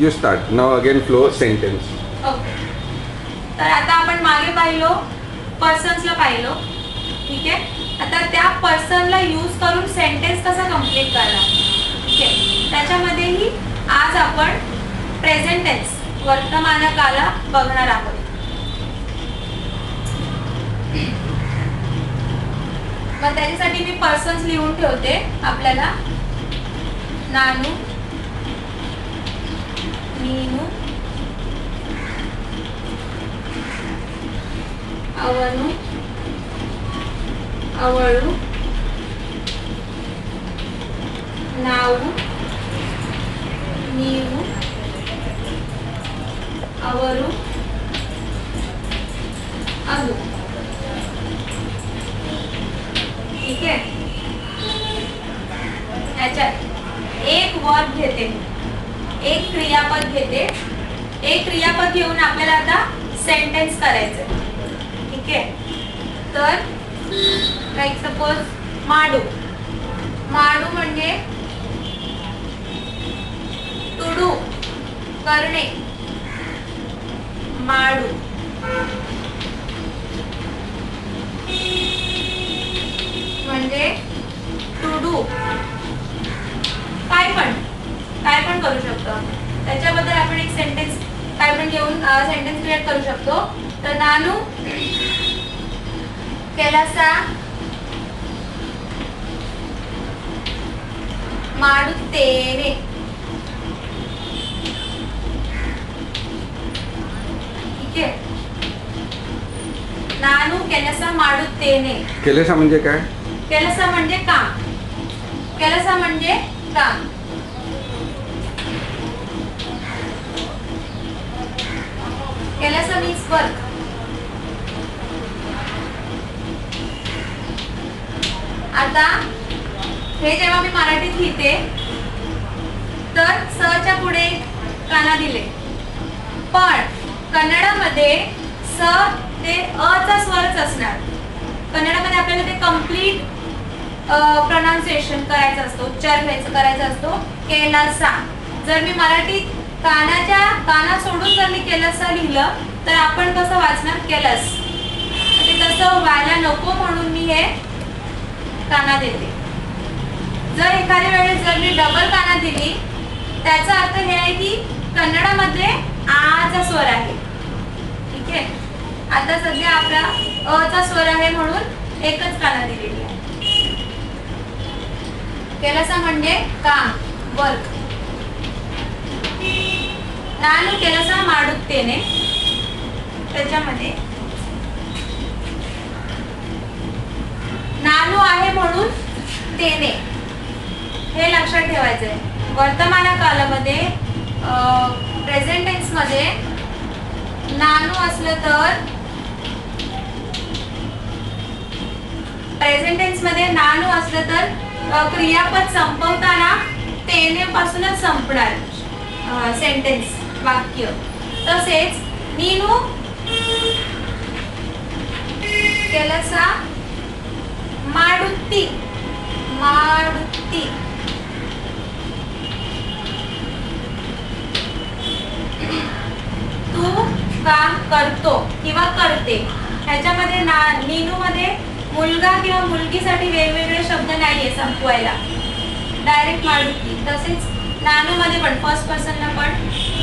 You start now again flow sentence okay तर आता आपण मागे पाहिलो पर्सन्सला पाहिलो. ठीक आहे? आता त्या पर्सनला यूज करून सेंटेन्स कसा कंप्लीट करणार? ठीक आहे? त्याच्यामध्येही आज आपण प्रेझेंट टेन्स वर्तमानकाला बघणार आहोत. मग त्याच्यासाठी मी पर्सन्स लिहून ठेवते आपल्याला. नानू नीनू ಅವನು? ಅವಳು? ನಾವು? ನೀವು? ಅವರು? क्रियापद घेऊन आपल्याला आता सेंटेन्स करायचं ठीक आहे? तर लाईक सपोज माडू. माडू म्हणजे तुडू करणे. माडू. म्हणजे तुडू. काय पण. काय पण करू शकतो. त्याच्याबद्दल आपण एक सेंटेन्स काय पण घेऊन सेंटेन्स क्रिएट करू शकतो तर नानू ಕೆಲಸ ಮಾಡುತ್ತೇನೆ ठीक आहे ನಾನು ಕೆಲಸ ಮಾಡುತ್ತೇನೆ केलेसा म्हणजे काय ಕೆಲಸ म्हणजे काम ಕೆಲಸ म्हणजे काम Kelasa means work. आता हे जेव्हा मी मराठीत लिहिते तर सच्या पुढे काना दिले. पण कन्नडामध्ये स ते अ चा स्वरच असणार. कन्नडामध्ये आपल्याला ते कंप्लीट प्रनाऊन्सिएशन करायचं असतो उच्चार घ्यायचं करायचा असतो केला सा जर मी मराठीत कानाच्या काना सोडून जर मी केलस लिहिलं तर आपण कसं वाचणार केलस? ते तसं व्हायला नको म्हणून मी हे काना देते. जर एखाद्या वेळेस जर मी डबल काना दिली त्याचा अर्थ हे आहे की कन्नडामध्ये आचा स्वर आहे. ठीक आहे? आता सध्या आपला अचा स्वर आहे म्हणून एकच काना दिलेली आहे. केलसा म्हणजे काम वर्क. ನಾನು ಕೆಲಸ ಮಾಡುತ್ತೇನೆ त्याच्यामध्ये नानू आहे म्हणून तेने हे लक्षात ठेवायचंय वर्तमान कालामध्ये प्रेझेंट टेन्स मध्ये नानू असलं तर प्रेझेंट टेन्स मध्ये नानू असलं तर अ, क्रियापद संपवताना तेने पासूनच संपणार सेंटेन्स वाक्य तसेच नीनू ಕೆಲಸ ಮಾಡುತ್ತಿ ಮಾಡುತ್ತಿ तू काम करतो किंवा करते ह्याच्यामध्ये ना नीनू मध्ये मुलगा किंवा मुलगीसाठी वेगवेगळे शब्द नाहीये संपवायला डायरेक्ट मारुती तसेच नानूमध्ये पण फर्स्ट पर्सनला पण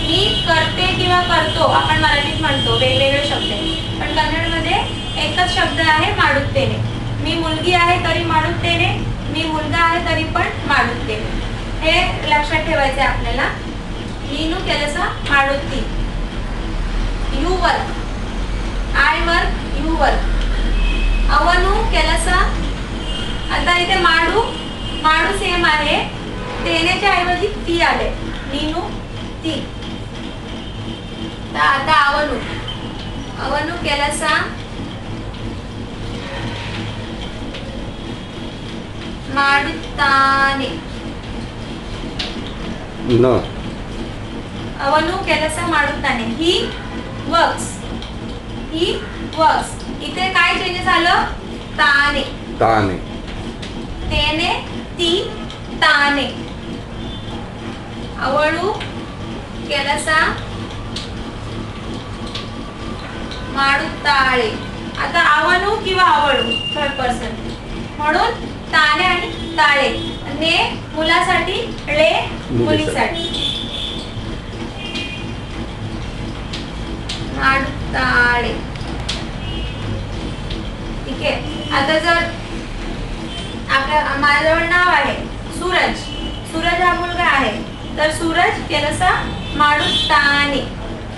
मी करते किंवा करतो आपण मराठीत म्हणतो वेगवेगळे शब्द पण कन्नडमध्ये एकच शब्द आहे माडुत्तेने मी मुलगी आहे तरी माडुत्तेने मी मुलगा आहे तरी पण माडुत्तेने हे लक्षात ठेवायचे आपल्याला. नीनू केलस माडुत्ती you work. I work you work. अवनू केलस आता इथे माडू माडू सेम आहे. तेनेच्या ऐवजी ती आले नीनू ती तर आता ಅವನು ಅವನು ಕೆಲಸ ಮಾಡುತ್ತಾನೆ न ಅವನು ಕೆಲಸ ಮಾಡುತ್ತಾನೆ ही वर्क्स ही वर्क्स इथे काय चेंज झालं ताने ताने तेने ती ताने ಅವಳು ಕೆಲಸ ಮಾಡುತ್ತಾಳೆ आता आवणू किंवा आवळू थर्ड पर्सन म्हणून ताने आणि ताळे ने मुलासाठी ळे मुलीसाठी ಮಾಡುತ್ತಾಳೆ ठीक आहे आता जर आपल्या माझ्याजवळ नाव आहे सूरज सूरज हा मुलगा आहे तर सूरज ಕೆಲಸ ಮಾಡುತ್ತಾನೆ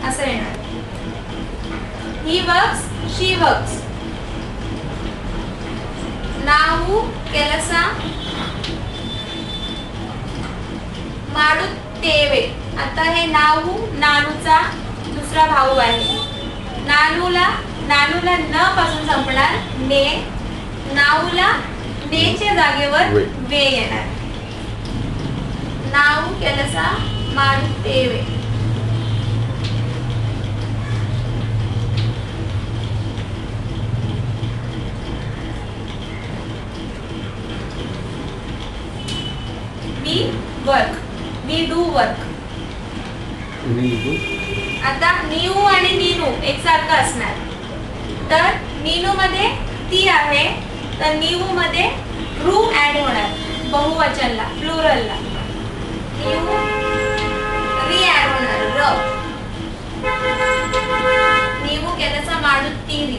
असं येणार ही वर्क्स शी वर्क्स ನಾವು ಕೆಲಸ ಮಾಡುತ್ತೇವೆ आता हे नाऊ नानूचा दुसरा भाऊ आहे नानूला नानूला न पासून संपणार ने नाऊला नेच्या जागेवर वे. वे येणार ನಾವು ಕೆಲಸ ಮಾಡುತ್ತೇವೆ we work we do work नीबू आता नीऊ आणि नीनू एकसारखं असणार तर नीनू मध्ये ती आहे तर नीऊ मध्ये रू ऍड होणार बहुवचनला प्लुरलला नीऊ री ऍड होणार र ನೀವು ಕೆಲಸ ಮಾಡುತ್ತೀರಿ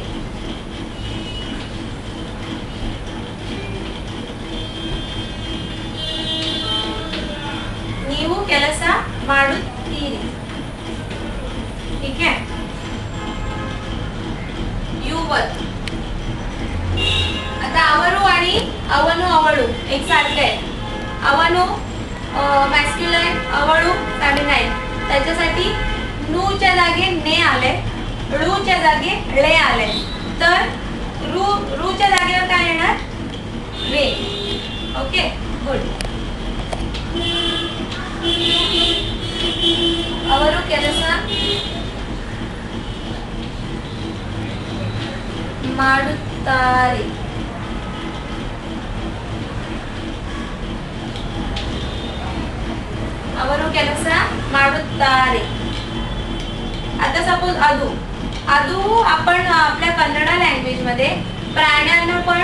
ನೀವು ಕೆಲಸ ಮಾಡುತ್ತೀರಿ ठीक है यू वर्क आता आवरू आणि अवनु अवळू एक सारखं आहे अवनु मॅस्क्युलाईन अवळू फॅमिनाईन त्याच्यासाठी नूच्या जागे ने आले च्या जागे ले आले. तर रू रूच्या जागेवर काय येणार? रे. ओके गुड अवरू केलसा माडुतारी. ಅವರು ಕೆಲಸ ಮಾಡುತ್ತಾರೆ आता सपोज अदू अदू आपण आपल्या कन्नडा लँग्वेज मध्ये प्राण्यांना पण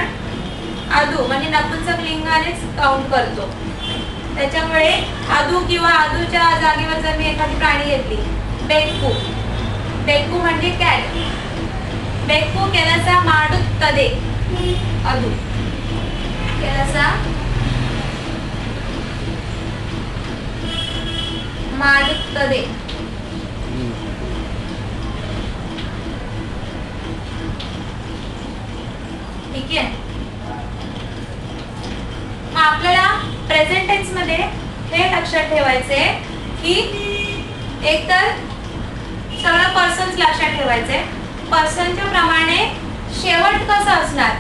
अदू म्हणजे नपुंसक लिंगानेच काउंट करतो त्याच्यामुळे अदू किंवा अदूच्या जागेवर जर मी एखादी प्राणी घेतली बेक्कू बेक्कू म्हणजे कॅट बेक्कू ಕೆಲಸ ಮಾಡುತ್ತದೆ ಅದು ಕೆಲಸ മാറുത്തത് ठीक आहे आपल्याला प्रेझेंट टेन्समध्ये हे लक्षात ठेवायचे की एकतर सगळं पर्सन लक्षात ठेवायचे. पर्सनच्या प्रमाणे शेवट कसं असणार?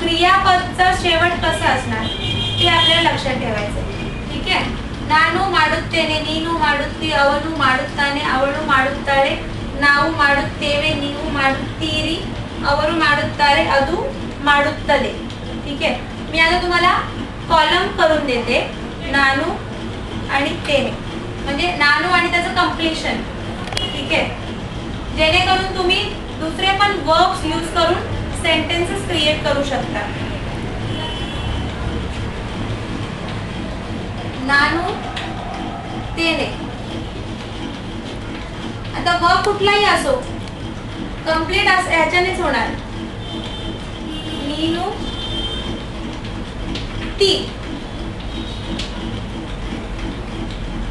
क्रियापदचा शेवट कसं असणार? हे आपल्याला लक्षात ठेवायचं. ठीक आहे? ನಾನು ಮಾಡುತ್ತೇನೆ ನೀನು ಮಾಡುತ್ತಿ ಅವನು ಮಾಡುತ್ತಾನೆ ಅವಳು ಮಾಡುತ್ತಾಳೆ ನಾವು ಮಾಡುತ್ತೇವೆ ನೀವು ಮಾಡುತ್ತೀರಿ ಅವರು ಮಾಡುತ್ತಾರೆ ಅದು ಮಾಡುತ್ತದೆ ठीक आहे मी आता तुम्हाला कॉलम करून देते नानू आणि तेने म्हणजे नानू आणि त्याचं कम्प्लिशन ठीक आहे जेणेकरून तुम्ही दुसरे पण वर्ब्स यूज करून सेंटेन्सेस क्रिएट करू शकता नानू आता वर्क कुठलाही असो कंप्लीट ह्याच्यानेच होणार. नीनू ती.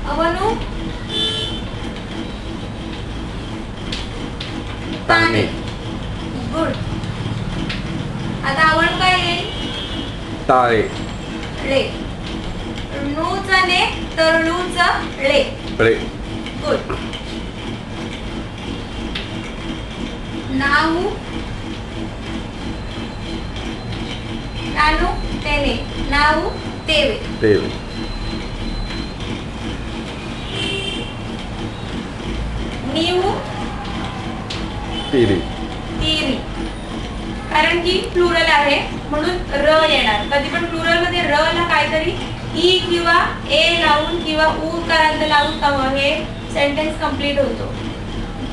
अवनू पाने. गुड. आता आवड काय येईल ताळे रे. ने तर नू रे रे गुड नाऊ नानू तेने नाऊ तेवे तेवे नीऊ तेरी तेरी कारण की प्लुरल आहे म्हणून र येणार. कधी पण प्लुरलमध्ये र ला काहीतरी ई किंवा ए लावून किंवा ऊ करांत लावून हे सेंटेन्स कंप्लीट होतो.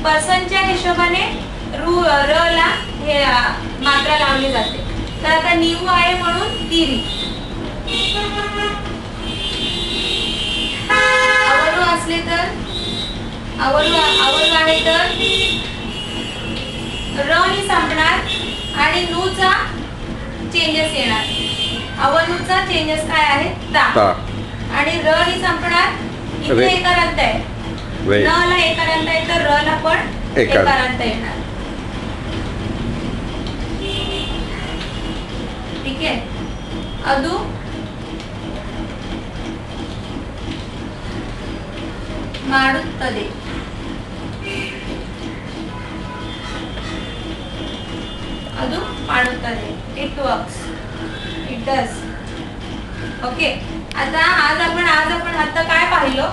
पर्सनच्या हिशोबाने रू र ला हे मात्रा लावली जाते. तर आता निऊ आहे म्हणून तिरी आवरू असले तर? आवरू आवरू आहे तर? र नी संपणार आणि नूचा चेंजेस येणार. अवनूचा चेंजेस काय आहे ता. आणि र नी संपणार इथे रे. एकारांत आहे. वे. न ला एकारांत आहे तर र ला पण एकारांत. एकारांत येणार. ठीक आहे? अदू आता आज आपण आज आपण आता काय पाहिलो?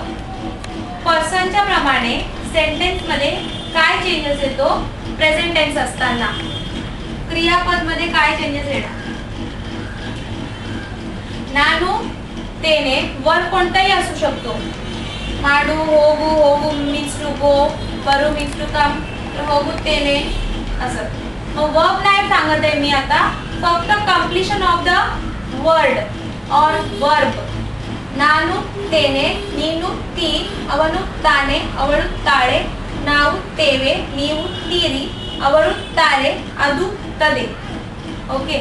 पर्सनच्या प्रमाणे सेंटेन्समध्ये काय चेंजेस येतो? प्रेझेंट टेन्स असताना. क्रियापदमध्ये काय चेंजेस येणार? नानू तेने वर कोणताही असू शकतो. माडू होगू होगू मिक्स टू गो परू मिक्स टू कम होगू तेने असं. मग वर्ब नाही सांगत आहे मी आता. फक्त completion of the word or verb ನಾನು ತೇನೆ, ನೀನು ತೀ, ಅವನು ತಾನೆ, ಅವಳು ತಾಳೆ. ನಾವು ತೇವೆ, ನೀವು ತೀರಿ, ಅವರು ತಾರೆ, ಅದು ತದೆ. ಓಕೆ